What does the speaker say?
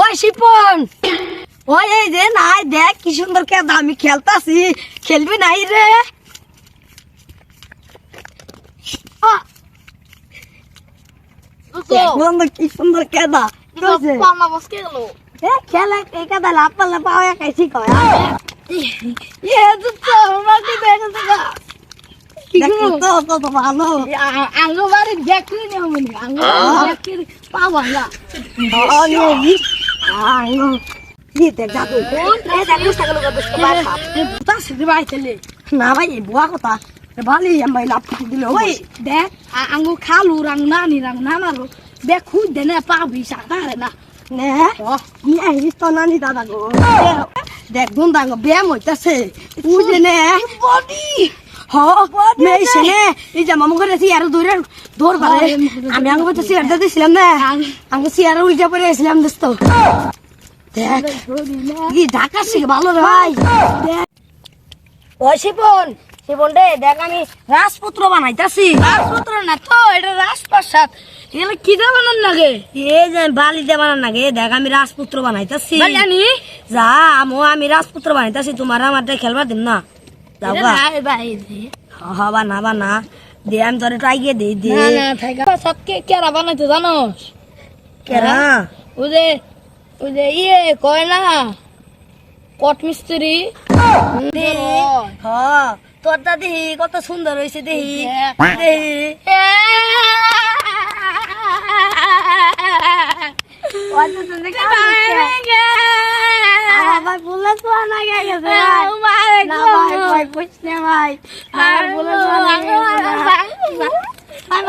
ওই শিপন। ওই এই যে নাই দেখ কি সুন্দর কেদা আমি খেলতাছি। খেলবি নাই রে? কি সুন্দর কেদা খেলে কেদা লাভ পারলে পাওয়া একাই ঠিক হয় আঙ্গ বাড়ি দেখলি না পাওয়া না। না ভাই বুয়া কথা। ভালো আমি লাভ দিল ওই দেখ। আঙ্গ খালু রাং নানি রাং নানারো দেখ খুঁজ দে না পাবি সাকারে না নে। তো নানি দাদা গো। দেখ গুন্দাঙ্গ ব্যায়াম হইতাছে। বুঝলে নে। বডি হ মেয়েছে নে এই যে মামু করে সিয়ার দূরে দৌড় পারে আমি আগে বলতে সিয়ার দিয়েছিলাম না। আমি সিয়ার উল্টা পড়ে গেছিলাম দোস্ত। দেখ কি ঢাকা শিখে ভালো রে ভাই। দেখ ও শিপন শিপন রে দেখ আমি রাজপুত্র বানাইতাছি। রাজপুত্র না তো এটা রাজপ্রাসাদ। এগুলো কি দেবানোর লাগে? এই যে বালি দিয়ে বানান নাগে দেখ আমি রাজপুত্র বানাইতাছি। জানি যা আমো আমি রাজপুত্র বানাইতাছি তোমার আমার খেলবার দিন না। হবা না বা না দে আমি তোর একটু আইগে দে দে। সবকে কেরা বানাইতে জানো কেরা ওই যে ওই যে ইয়ে কয় না? কট মিস্ত্রি দে। হ তোরটা দেহি কত সুন্দর হয়েছে দেহি। দেহি। আমার ভাই বুলেট পাওয়া না গেছে ভাই। না ভাই ভাই বুঝতে ভাই। আর বুলেট পাওয়া না। গেছে